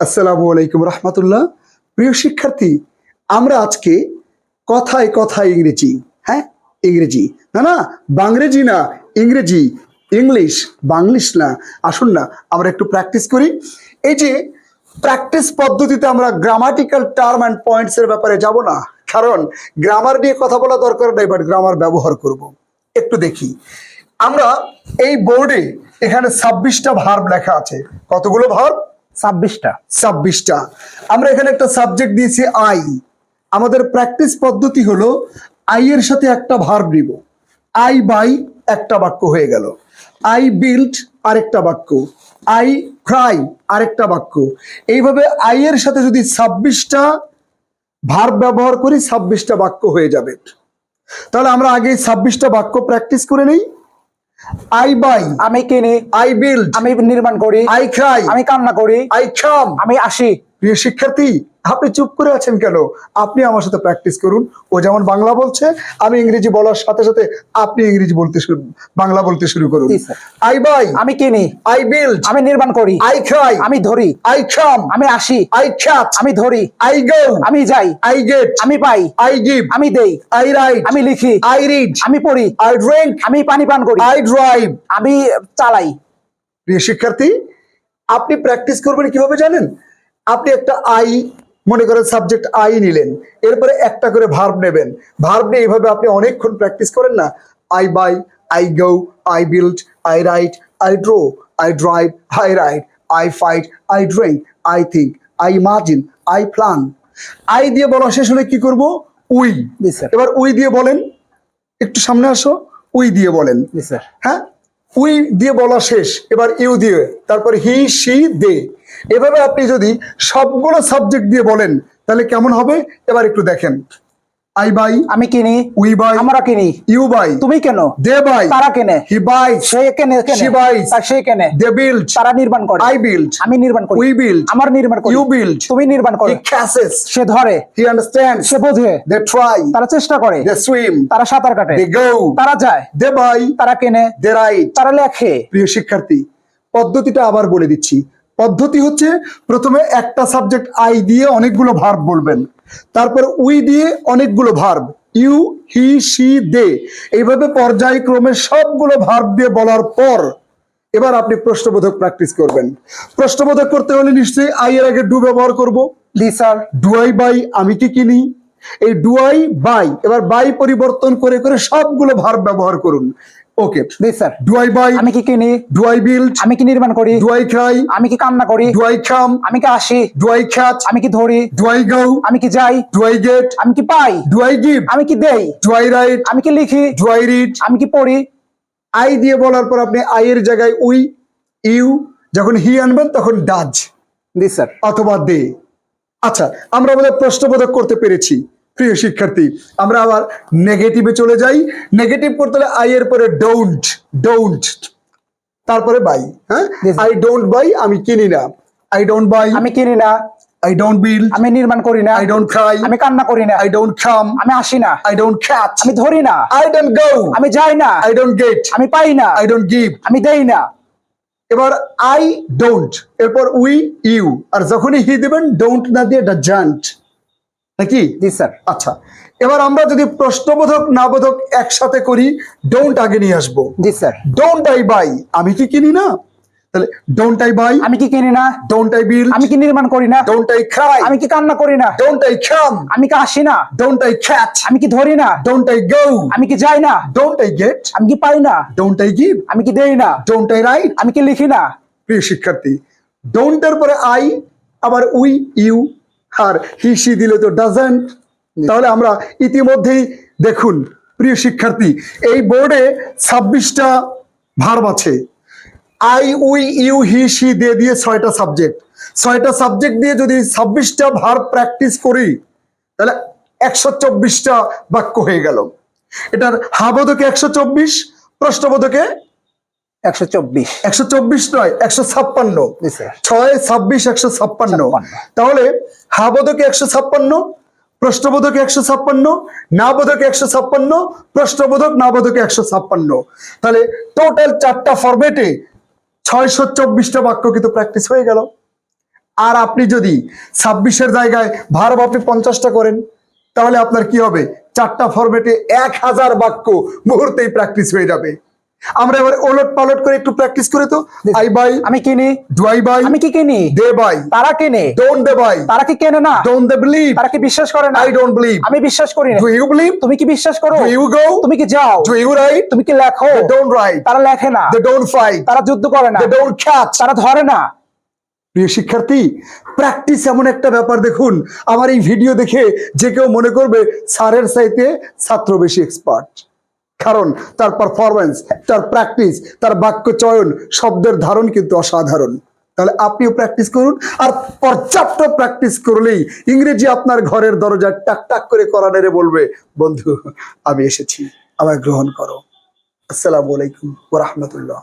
আসসালামু আলাইকুম রহমতুল্লাহ। প্রিয় শিক্ষার্থী, আমরা আজকে কথায় কথায় ইংরেজি হ্যাঁ? ইংরেজি। না না, বাংরেজি না, ইংরেজি। ইংলিশ, বাংলিশ না। আসুন না, আমরা একটু প্র্যাকটিস করি। এই যে প্র্যাকটিস পদ্ধতিতে আমরা গ্রামাটিক্যাল টার্ম অ্যান্ড পয়েন্টস এর ব্যাপারে যাব না, কারণ গ্রামার নিয়ে কথা বলা দরকার নাই বাট গ্রামার ব্যবহার করব। একটু দেখি। আমরা এই বোর্ডে এখানে ছাব্বিশটা ভার্ব লেখা আছে। কতগুলো ভার্ব ছাব্বিশটা। ছাব্বিশটা। আমরা এখানে একটা সাবজেক্ট দিয়েছি আই আমাদের প্র্যাকটিস পদ্ধতি হলো আই এর সাথে একটা ভার্ব নিব। আই বাই একটা বাক্য হয়ে গেল। আই বিল্ড আরেকটা বাক্য। আই ক্রাই আরেকটা বাক্য। এইভাবে আই এর সাথে যদি ছাব্বিশটা ভার্ব ব্যবহার করি, ছাব্বিশটা বাক্য হয়ে যাবে। তাহলে আমরা আগে ছাব্বিশটা বাক্য প্র্যাকটিস করে নেই। আই বাই আমি কিনি। আই বিল্ড আমি নির্মাণ করি। আই খাই আমি কান্না করি। আই খাম আমি আসি। প্রিয় শিক্ষার্থী আপনি চুপ করে আছেন কেন? আপনি আমার সাথে প্র্যাকটিস করুন। ও যেমন বাংলা বলছে আমি ইংরেজি বলার সাথে সাথে আপনি ইংরেজি বলতে শুরু বাংলা বলতে শুরু করুন। আই বাই আমি কিনি। আই বিল্ড আমি নির্মাণ করি। আই ক্রাই আমি ধরি। আই কাম আমি আসি। আই ক্যাচ আমি ধরি। আই গো আমি যাই। আই গেট আমি পাই। আই গিভ আমি দেই। আই রাইট আমি লিখি। আই রিড আমি পড়ি। আই ড্রিঙ্ক আমি পানি পান করি। আই ড্রাইভ আমি চালাই। প্রিয় শিক্ষার্থী আপনি প্র্যাকটিস করবেন কীভাবে জানেন? আপনি একটা আই মনে করেন সাবজেক্ট আই নিলেন এরপরে একটা করে ভার্ব নেবেন। ভার্ব নিয়ে এইভাবে আপনি অনেকক্ষণ প্র্যাকটিস করেন না। I buy I go I build I write I draw I drive I ride I fight I drink I think I imagine I plan I দিয়ে বলা শেষ হলে কি করব? উই। এবার উই দিয়ে বলেন। একটু সামনে আসো। উই দিয়ে বলেন। হ্যাঁ? উই দিয়ে বলা শেষ, এবার ইউ দিয়ে, তারপর হি সি দে। এভাবে আপনি যদি সবগুলো সাবজেক্ট দিয়ে বলেন, তাহলে কেমন হবে? এবার একটু দেখেন। আই বাই আমি কিনি। উই বাই আমরা কিনি। ইউ বাই তুমি কেন? দে বাই তারা কেনে? হি বাই সে কেনে buys. তার সে কেনে? দে বিল্ড তারা নির্মাণ করে। আই বিল্ড আমি নির্মাণ করি। উই বিল্ড আমার নির্মাণ করি। ইউ বিল্ড তুমি নির্মাণ করো। হি ক্যাসেস সে ধরে। হি আন্ডারস্ট্যান্ডস সে বোঝে। দে ট্রাই তারা চেষ্টা করে। দে সুইম তারা সাঁতার কাটে। দে গো তারা যায়। দে বাই তারা কেনে। দে রাইট তারা লেখে। প্রিয় শিক্ষার্থী পদ্ধতিটা আবার বলে দিচ্ছি। পদ্ধতি হচ্ছে প্রথমে একটা সাবজেক্ট আই দিয়ে অনেকগুলো ভার্ব বলবেন। তারপর উই দিয়ে অনেকগুলো verb you he she they. এইভাবে পর্যায়ক্রমে সবগুলো ভার্ব দিয়ে বলার পর এবার আপনি প্রশ্নবোধক প্র্যাকটিস করবেন। প্রশ্নবোধক করতে হলে নিশ্চয়ই আই এর আগে ডু ব্যবহার করব। জি স্যার। ডুয়াই বাই আমি কি কিনি? এই ডুয়াই বাই এবার বাই পরিবর্তন করে করে সবগুলো ভার্ব ব্যবহার করুন। ওকে জি স্যার ডুয়াই বাই আমি কি কিনি ডুয়াই বিল্ড আমি কি নির্মাণ করি I cry? আমি কি কান্না করি I come? আমি কি আসি I catch? আমি কি ধরি I go? আমি কি যাই I get? আমি কি পাই I give? আমি কি দেই I write? আমি কি লিখি I read? আমি কি পড়ি আই দিয়ে বলার পর আপনি আই এর জায়গায় উই ইউ যখন হি আনবেন তখন ডাজ জি স্যার অথবা দে আচ্ছা আমরা আমাদের প্রশ্নবোধক করতে পেরেছি প্রিয় শিক্ষার্থী আমরা আবার নেগেটিভে চলে যাই নেগেটিভ করতে হলে আই এর পরে ডোন্ট ডোন্ট তারপরে বাই হ্যাঁ আই ডোন্ট বাই আমি কিনি না আই ডোন্ট বাই আমি কিনি না আই ডোন্ট বিল্ড আমি নির্মাণ করি না আই ডোন্ট ক্রাই আমি কান্না করি না I don't come. আমি আসি না I don't catch. আমি ধরি না I don't go. আমি যাই না I don't get. আমি পাই না I don't give. আমি দেই না এবার আই ডোন্ট এরপর উই ইউ আর যখনই হি দেবেন ডোন্ট না দিয়ে ডাজান্ট নাকি জি স্যার আচ্ছা এবার আমরা যদি প্রশ্নবোধক নাবোধক একসাথে করি ডোন্ট আগে নিয়ে আসব জি স্যার ডোন্ট আই বাই আমি কি কিনি না তাহলে ডোন্ট আই বাই আমি কি কিনি না ডোন্ট আই বিল আমি কি নির্মাণ করি না ডোন্ট আই ক্রাই আমি কি কান্না করি না ডোন্ট আই কাম আমি কি আসি না ডোন্ট আই ক্যাচ আমি কি ধরি না ডোন্ট আই গো আমি কি যাই না ডোন্ট আই গেট আমি কি পাই না ডোন্ট আই গিভ আমি কি দেই না ডোন্ট আই রাইট আমি কি লিখি না প্রিয় শিক্ষার্থী ডোন্টের পরে আই আবার উই ইউ আর হি সি দিলে তো ডাজেন্ট তাহলে আমরা ইতিমধ্যেই দেখুন, প্রিয় শিক্ষার্থী, এই বোর্ডে ছাব্বিশটা ভার্ব আছে। I, we, you, he she দিয়ে দিয়ে ছয়টা সাবজেক্ট ছয়টা সাবজেক্ট দিয়ে যদি ছাব্বিশটা ভার্ব প্র্যাকটিস করি, তাহলে একশো চব্বিশটা বাক্য হয়ে গেল। এটার হাবোধকে একশো চব্বিশ প্রশ্নবোধকে একশো চব্বিশ। একশো চব্বিশ নয় একশো ছাপ্পান্ন। ছয় ছাব্বিশ একশো ছাপ্পান্ন। তাহলে হাবোধকে একশো ছাপ্পান্ন প্রশ্নবোধকে একশো ছাপ্পান্ন নাবোধকে একশো ছাপ্পান্ন প্রশ্নবোধক নাবোধকে একশো ছাপ্পান্ন। তাহলে টোটাল চারটা ফরম্যাটে ছয়শো চব্বিশটা বাক্য কিন্তু প্র্যাকটিস হয়ে গেল। আর আপনি যদি ছাব্বিশের জায়গায় ভার্ব আপনি পঞ্চাশটা করেন তাহলে আপনার কি হবে? চারটা ফরম্যাটে এক হাজার বাক্য মুহূর্তেই প্র্যাকটিস হয়ে যাবে। আমরা এবার ওলট পালট করে একটু প্র্যাকটিস করে তো। আই বাই আমি কিনি। ডু আই বাই আমি কি কিনি? দে বাই তারা কেনে। ডোন্ট দে বাই তারা কি কেনে না? ডোন্ট দে বিলিভ তারা কি বিশ্বাস করে না? আই ডোন্ট বিলিভ আমি বিশ্বাস করি না। ডু ইউ বিলিভ তুমি কি বিশ্বাস করো? ডু ইউ গো তুমি কি যাও? ডু ইউ রাইট তুমি কি লেখো? দে ডোন্ট রাইট তারা লেখে না। দে ডোন্ট ফাইট তারা যুদ্ধ করে না। দে ডোন্ট ক্যাচ তারা ধরে না। প্রিয় শিক্ষার্থী প্র্যাকটিস এমন একটা ব্যাপার দেখুন। আমার এই ভিডিও দেখে যে কেউ মনে করবে স্যারের চাইতে ছাত্র বেশি এক্সপার্ট কারণ তার পারফরমেন্স তার প্র্যাকটিস তার বাক্য চয়ন শব্দের ধারণ কিন্তু অসাধারণ। তাহলে আপনিও প্র্যাকটিস করুন, আর পর্যাপ্ত প্র্যাকটিস করলেই ইংরেজি আপনার ঘরের দরজা টাক টাক করে করানেরে বলবে, বন্ধু, আমি এসেছি, আমায় গ্রহণ করো। আসসালামু আলাইকুম ওরহমতুল্লাহ